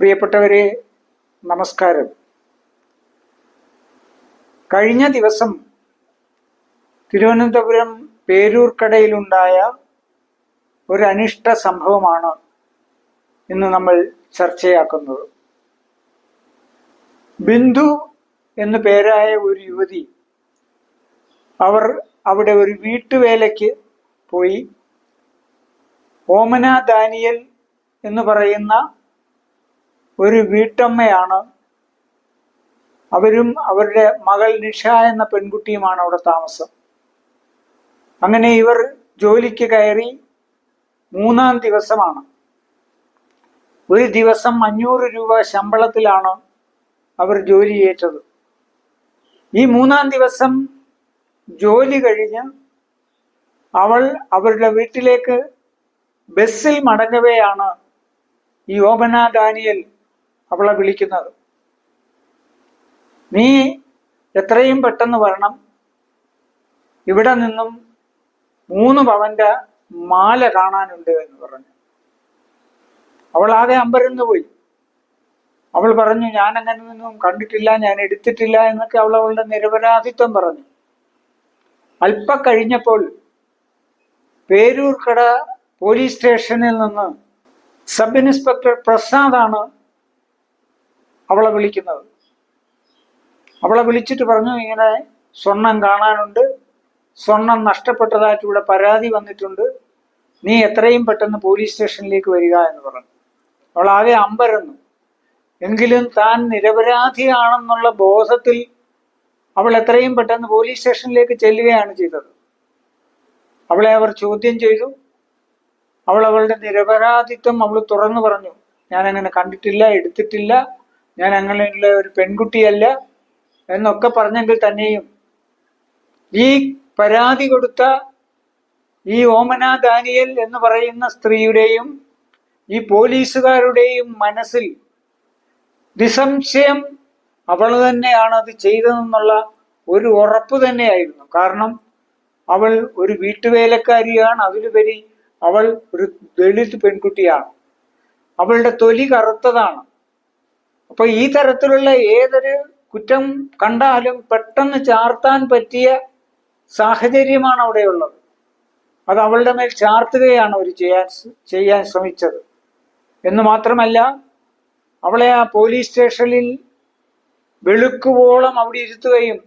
പ്രിയപ്പെട്ടവരെ നമസ്കാരം. കഴിഞ്ഞ ദിവസം തിരുവനന്തപുരം പേരൂർക്കടയിലുണ്ടായ ഒരു അനിഷ്ട സംഭവമാണ് ഇന്ന് നമ്മൾ ചർച്ചയാക്കുന്നത്. ബിന്ദു എന്നു പേരായ ഒരു യുവതി അവർ അവിടെ ഒരു വീട്ടുവേലയ്ക്ക് പോയി. ഓമന ദാനിയൽ എന്ന് പറയുന്ന ഒരു വീട്ടമ്മയാണ്. അവരും അവരുടെ മകൾ നിഷ എന്ന പെൺകുട്ടിയുമാണ് അവിടെ താമസം. അങ്ങനെ ഇവർ ജോലിക്ക് കയറി മൂന്നാം ദിവസമാണ്. ഒരു ദിവസം അഞ്ഞൂറ് രൂപ ശമ്പളത്തിലാണ് അവർ ജോലി ഏറ്റത് ഈ മൂന്നാം ദിവസം ജോലി കഴിഞ്ഞ് അവൾ അവരുടെ വീട്ടിലേക്ക് ബസ്സിൽ മടങ്ങവെയാണ് ഈ ഓപന ദാനിയൽ അവളെ വിളിക്കുന്നത്. നീ എത്രയും പെട്ടെന്ന് വരണം. ഇവിടെ നിന്നും മൂന്ന് പവന്റെ മാല കാണാനുണ്ട് എന്ന് പറഞ്ഞു. അവൾ ആകെ അമ്പരന്ന് പോയി. അവൾ പറഞ്ഞു ഞാൻ അങ്ങനെ ഒന്നും കണ്ടിട്ടില്ല ഞാൻ എടുത്തിട്ടില്ല എന്നൊക്കെ അവൾ അവളുടെ നിരപരാധിത്വം പറഞ്ഞു. അല്പ കഴിഞ്ഞപ്പോൾ പേരൂർക്കട പോലീസ് സ്റ്റേഷനിൽ നിന്ന് സബ് ഇൻസ്പെക്ടർ പ്രസാദാണ് അവളെ വിളിക്കുന്നത്. അവളെ വിളിച്ചിട്ട് പറഞ്ഞു ഇങ്ങനെ സ്വർണം കാണാനുണ്ട്. സ്വർണം നഷ്ടപ്പെട്ടതായിട്ട് ഇവിടെ പരാതി വന്നിട്ടുണ്ട്. നീ എത്രയും പെട്ടെന്ന് പോലീസ് സ്റ്റേഷനിലേക്ക് വരിക എന്ന് പറഞ്ഞു. അവൾ ആകെ അമ്പരന്നു. എങ്കിലും താൻ നിരപരാധിയാണെന്നുള്ള ബോധത്തിൽ അവൾ എത്രയും പെട്ടെന്ന് പോലീസ് സ്റ്റേഷനിലേക്ക് ചെല്ലുകയാണ് ചെയ്തത്. അവളെ അവർ ചോദ്യം ചെയ്തു. അവൾ അവളുടെ നിരപരാധിത്വം അവൾ തുറന്നു പറഞ്ഞു. ഞാൻ അങ്ങനെ കണ്ടിട്ടില്ല എടുത്തിട്ടില്ല. ഞാൻ അങ്ങനെയുള്ള ഒരു പെൺകുട്ടിയല്ല എന്നൊക്കെ പറഞ്ഞെങ്കിൽ തന്നെയും ഈ പരാതി കൊടുത്ത ഈ ഓമന ദാനിയൽ എന്ന് പറയുന്ന സ്ത്രീയുടെയും ഈ പോലീസുകാരുടെയും മനസ്സിൽ നിസംശയം അവൾ തന്നെയാണ് അത് ചെയ്തതെന്നുള്ള ഒരു ഉറപ്പ് തന്നെയായിരുന്നു. കാരണം അവൾ ഒരു വീട്ടുവേലക്കാരിയാണ്. അതിലുപരി അവൾ ഒരു ദളിത് പെൺകുട്ടിയാണ്. അവളുടെ തൊലി കറുത്തതാണ്. അപ്പൊ ഈ തരത്തിലുള്ള ഏതൊരു കുറ്റം കണ്ടാലും പെട്ടെന്ന് ചാർത്താൻ പറ്റിയ സാഹചര്യമാണ് അവിടെയുള്ളത് അത് അവളുടെ മേൽ ചാർത്തുകയാണ് അവർ ചെയ്യാൻ ചെയ്യാൻ ശ്രമിച്ചത്. എന്ന് മാത്രമല്ല അവളെ ആ പോലീസ് സ്റ്റേഷനിൽ വെളുക്കുവോളം അവിടെ ഇരുത്തുകയും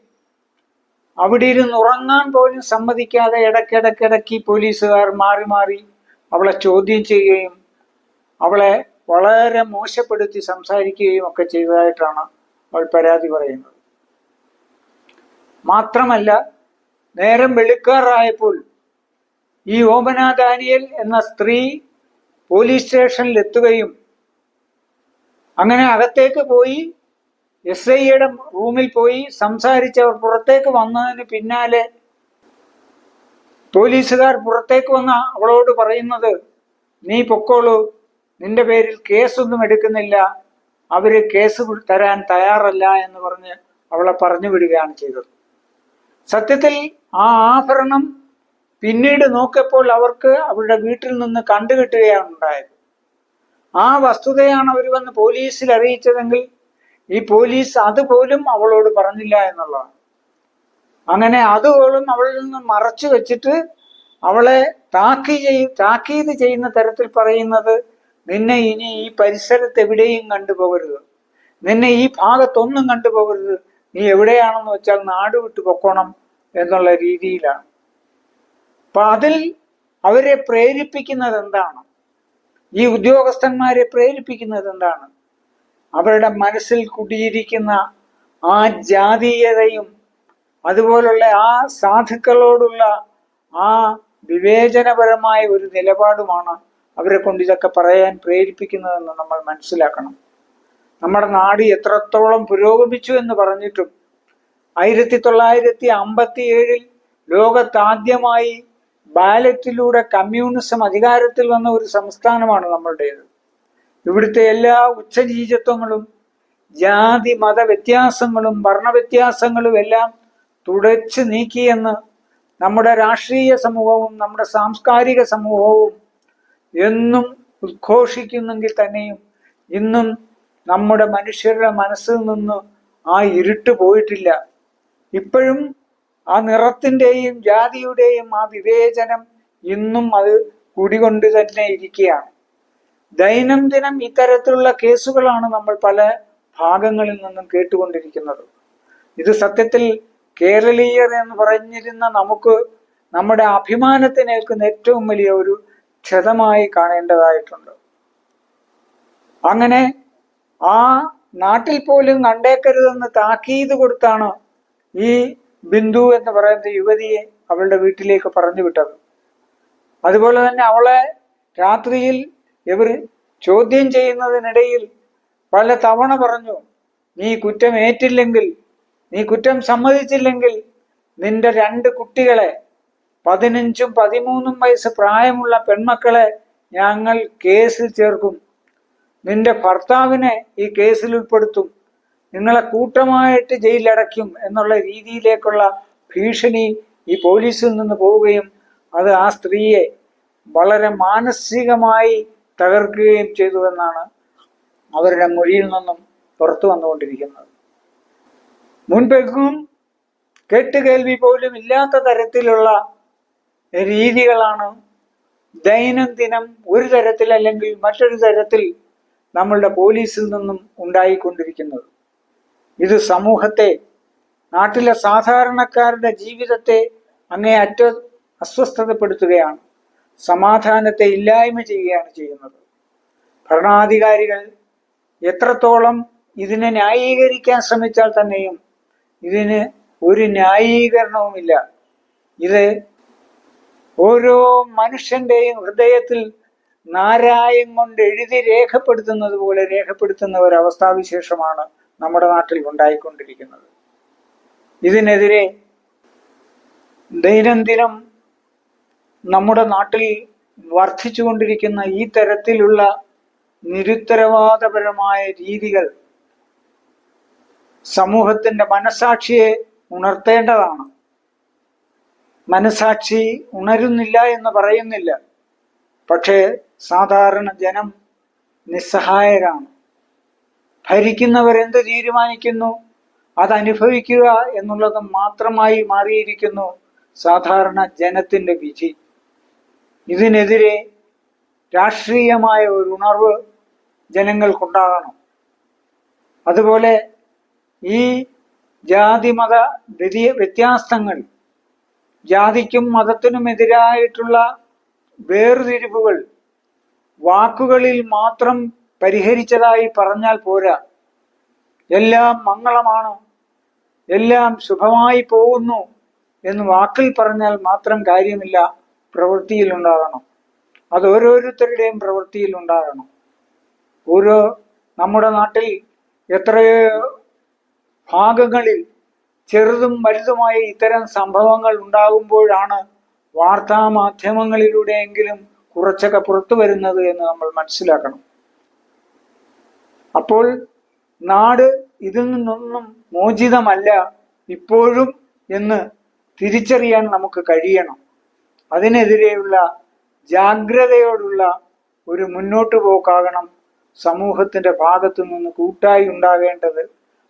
അവിടെ ഇരുന്ന് ഉറങ്ങാൻ പോലും സമ്മതിക്കാതെ ഇടയ്ക്കിടയ്ക്കിടയ്ക്ക് പോലീസുകാർ മാറി മാറി അവളെ ചോദ്യം ചെയ്യുകയും അവളെ വളരെ മോശപ്പെടുത്തി സംസാരിക്കുകയും ഒക്കെ ചെയ്തതായിട്ടാണ് അവൾ പരാതി പറയുന്നത്. മാത്രമല്ല നേരം വെളുക്കാറായപ്പോൾ ഈ ഓമന ദാനിയൽ എന്ന സ്ത്രീ പോലീസ് സ്റ്റേഷനിൽ എത്തുകയും അങ്ങനെ അകത്തേക്ക് പോയി എസ് ഐയുടെ റൂമിൽ പോയി സംസാരിച്ചവർ പുറത്തേക്ക് വന്നതിന് പിന്നാലെ പോലീസുകാർ പുറത്തേക്ക് വന്ന അവളോട് പറയുന്നത് നീ പൊക്കോളൂ നിന്റെ പേരിൽ കേസൊന്നും എടുക്കുന്നില്ല. അവർ കേസ് തരാൻ തയ്യാറല്ല എന്ന് പറഞ്ഞ് അവളെ പറഞ്ഞു വിടുകയാണ് ചെയ്തത്. സത്യത്തിൽ ആ ആഭരണം പിന്നീട് നോക്കിയപ്പോൾ അവർക്ക് അവരുടെ വീട്ടിൽ നിന്ന് കണ്ടുകിട്ടുകയാണ് ഉണ്ടായത്. ആ വസ്തുതയാണ് അവർ വന്ന് പോലീസിൽ അറിയിച്ചതെങ്കിൽ ഈ പോലീസ് അതുപോലും അവളോട് പറഞ്ഞില്ല എന്നുള്ളതാണ്. അങ്ങനെ അതുപോലും അവളിൽ നിന്ന് മറച്ചു വെച്ചിട്ട് അവളെ താക്കി ചെയ് താക്കീത് ചെയ്യുന്ന തരത്തിൽ പറയുന്നത് നിന്നെ ഇനി ഈ പരിസരത്ത് എവിടെയും കണ്ടുപോകരുത്. നിന്നെ ഈ ഭാഗത്തൊന്നും കണ്ടുപോകരുത്. നീ എവിടെയാണെന്ന് വെച്ചാൽ നാട് വിട്ടു പൊക്കോണം എന്നുള്ള രീതിയിലാണ്. അപ്പൊ അതിൽ അവരെ പ്രേരിപ്പിക്കുന്നത് എന്താണ്? ഈ ഉദ്യോഗസ്ഥന്മാരെ പ്രേരിപ്പിക്കുന്നത് എന്താണ്? അവരുടെ മനസ്സിൽ കുടിയിരിക്കുന്ന ആ ജാതീയതയും അതുപോലുള്ള ആ സാധുക്കളോടുള്ള ആ വിവേചനപരമായ ഒരു നിലപാടുമാണ് അവരെ കൊണ്ട് ഇതൊക്കെ പറയാൻ പ്രേരിപ്പിക്കുന്നതെന്ന് നമ്മൾ മനസ്സിലാക്കണം. നമ്മുടെ നാട് എത്രത്തോളം പുരോഗമിച്ചു എന്ന് പറഞ്ഞിട്ടും ആയിരത്തി തൊള്ളായിരത്തി അമ്പത്തി ഏഴിൽ ലോകത്താദ്യമായി ബാലറ്റിലൂടെ കമ്മ്യൂണിസം അധികാരത്തിൽ വന്ന ഒരു സംസ്ഥാനമാണ് നമ്മളുടേത്. ഇവിടുത്തെ എല്ലാ ഉച്ചനീചത്വങ്ങളും ജാതി മത വ്യത്യാസങ്ങളും വർണവ്യത്യാസങ്ങളും എല്ലാം തുടച്ചു നീക്കിയെന്ന് നമ്മുടെ രാഷ്ട്രീയ സമൂഹവും നമ്മുടെ സാംസ്കാരിക സമൂഹവും എന്നും ഉദ്ഘോഷിക്കുന്നെങ്കിൽ തന്നെയും ഇന്നും നമ്മുടെ മനുഷ്യരുടെ മനസ്സിൽ നിന്ന് ആ ഇരുട്ട് പോയിട്ടില്ല. ഇപ്പോഴും ആ നിറത്തിന്റെയും ജാതിയുടെയും ആ വിവേചനം ഇന്നും അത് കുടികൊണ്ട് തന്നെ ഇരിക്കുകയാണ്. ദൈനംദിനം ഇത്തരത്തിലുള്ള കേസുകളാണ് നമ്മൾ പല ഭാഗങ്ങളിൽ നിന്നും കേട്ടുകൊണ്ടിരിക്കുന്നത്. ഇത് സത്യത്തിൽ കേരളീയർ എന്ന് പറഞ്ഞിരുന്ന നമുക്ക് നമ്മുടെ അഭിമാനത്തിനേൽക്കുന്ന ഏറ്റവും വലിയ ഒരു ക്ഷതമായി കാണേണ്ടതായിട്ടുണ്ട്. അങ്ങനെ ആ നാട്ടിൽ പോലും കണ്ടേക്കരുതെന്ന് താക്കീത് കൊടുത്താണ് ഈ ബിന്ദു എന്ന് പറയുന്ന യുവതിയെ അവളുടെ വീട്ടിലേക്ക് പറഞ്ഞു വിട്ടത്. അതുപോലെ തന്നെ അവളെ രാത്രിയിൽ ഇവർ ചോദ്യം ചെയ്യുന്നതിനിടയിൽ പല തവണ പറഞ്ഞു നീ കുറ്റം ഏറ്റില്ലെങ്കിൽ നീ കുറ്റം സമ്മതിച്ചില്ലെങ്കിൽ നിന്റെ രണ്ട് കുട്ടികളെ പതിനഞ്ചും പതിമൂന്നും വയസ്സ് പ്രായമുള്ള പെൺമക്കളെ ഞങ്ങൾ കേസിൽ ചേർക്കും. നിന്റെ ഭർത്താവിനെ ഈ കേസിൽ ഉൾപ്പെടുത്തും. നിങ്ങളെ കൂട്ടമായിട്ട് ജയിലടയ്ക്കും എന്നുള്ള രീതിയിലേക്കുള്ള ഭീഷണി ഈ പോലീസിൽ നിന്ന് പോവുകയും അത് ആ സ്ത്രീയെ വളരെ മാനസികമായി തകർക്കുകയും ചെയ്തു എന്നാണ് അവരുടെ മൊഴിയിൽ നിന്നും പുറത്തു വന്നുകൊണ്ടിരിക്കുന്നത്. മുൻപെങ്ങും കേട്ടുകേൾവി പോലും ഇല്ലാത്ത തരത്തിലുള്ള രീതികളാണ്. ദൈനംദിനം ഒരു തരത്തിൽ അല്ലെങ്കിൽ മറ്റൊരു തരത്തിൽ നമ്മളുടെ പോലീസിൽ നിന്നും ഉണ്ടായിക്കൊണ്ടിരിക്കുന്നത്. ഇത് സമൂഹത്തെ നാട്ടിലെ സാധാരണക്കാരുടെ ജീവിതത്തെ അങ്ങേയറ്റ അസ്വസ്ഥതപ്പെടുത്തുകയാണ്. സമാധാനത്തെ ഇല്ലായ്മ ചെയ്യുകയാണ് ചെയ്യുന്നത്. ഭരണാധികാരികൾ എത്രത്തോളം ഇതിനെ ന്യായീകരിക്കാൻ ശ്രമിച്ചാൽ തന്നെയും ഇതിന് ഒരു ന്യായീകരണവുമില്ല. ഇത് ഓരോ മനുഷ്യന്റെയും ഹൃദയത്തിൽ നാരായം കൊണ്ട് എഴുതി രേഖപ്പെടുത്തുന്നത് പോലെ രേഖപ്പെടുത്തുന്ന ഒരു അവസ്ഥാവിശേഷമാണ് നമ്മുടെ നാട്ടിൽ ഉണ്ടായിക്കൊണ്ടിരിക്കുന്നത്. ഇതിനെതിരെ ദൈനംദിനം നമ്മുടെ നാട്ടിൽ വർദ്ധിച്ചുകൊണ്ടിരിക്കുന്ന ഈ തരത്തിലുള്ള നിരുത്തരവാദപരമായ രീതികൾ സമൂഹത്തിന്റെ മനസാക്ഷിയെ ഉണർത്തേണ്ടതാണ്. മനസാക്ഷി ഉണരുന്നില്ല എന്ന് പറയുന്നില്ല. പക്ഷേ സാധാരണ ജനം നിസ്സഹായരാണ്. ഭരിക്കുന്നവർ എന്ത് തീരുമാനിക്കുന്നു? അതനുഭവിക്കുക എന്നുള്ളത് മാത്രമായി മാറിയിരിക്കുന്നു സാധാരണ ജനത്തിന്റെ വിധി. ഇതിനെതിരെ രാഷ്ട്രീയമായ ഒരു ഉണർവ് ജനങ്ങൾക്കുണ്ടാകണം. അതുപോലെ ഈ ജാതിമത വ്യതി വ്യത്യാസങ്ങൾ ജാതിക്കും മതത്തിനുമെതിരായിട്ടുള്ള വേർതിരിവുകൾ വാക്കുകളിൽ മാത്രം പരിഹരിച്ചതായി പറഞ്ഞാൽ പോരാ. എല്ലാം മംഗളമാണ്. എല്ലാം ശുഭമായി പോകുന്നു എന്ന് വാക്കിൽ പറഞ്ഞാൽ മാത്രം കാര്യമില്ല പ്രവൃത്തിയിൽ ഉണ്ടാകണം. അത് ഓരോരുത്തരുടെയും പ്രവൃത്തിയിൽ ഉണ്ടാകണം. ഓരോ നമ്മുടെ നാട്ടിൽ എത്രയോ ഭാഗങ്ങളിൽ ചെറുതും വലുതുമായ ഇത്തരം സംഭവങ്ങൾ ഉണ്ടാകുമ്പോഴാണ് വാർത്താ മാധ്യമങ്ങളിലൂടെയെങ്കിലും കുറച്ചൊക്കെ പുറത്തു വരുന്നത് എന്ന് നമ്മൾ മനസ്സിലാക്കണം. അപ്പോൾ നാട് ഇതിൽ നിന്നൊന്നും മോചിതമല്ല ഇപ്പോഴും എന്ന് തിരിച്ചറിയാൻ നമുക്ക് കഴിയണം. അതിനെതിരെയുള്ള ജാഗ്രതയോടുള്ള ഒരു മുന്നോട്ടു പോക്കാകണം സമൂഹത്തിന്റെ ഭാഗത്തു നിന്ന് കൂട്ടായി ഉണ്ടാകേണ്ടത്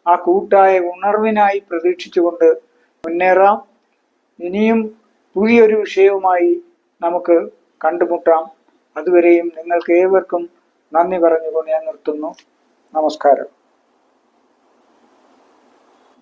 ആ കൂട്ടായ ഉണർവിനായി പ്രതീക്ഷിച്ചുകൊണ്ട് മുന്നേറാം. ഇനിയും പുതിയൊരു വിഷയവുമായി നമുക്ക് കണ്ടുമുട്ടാം. അതുവരെയും നിങ്ങൾക്ക് ഏവർക്കും നന്ദി പറഞ്ഞുകൊണ്ട് ഞാൻ നിർത്തുന്നു. നമസ്കാരം.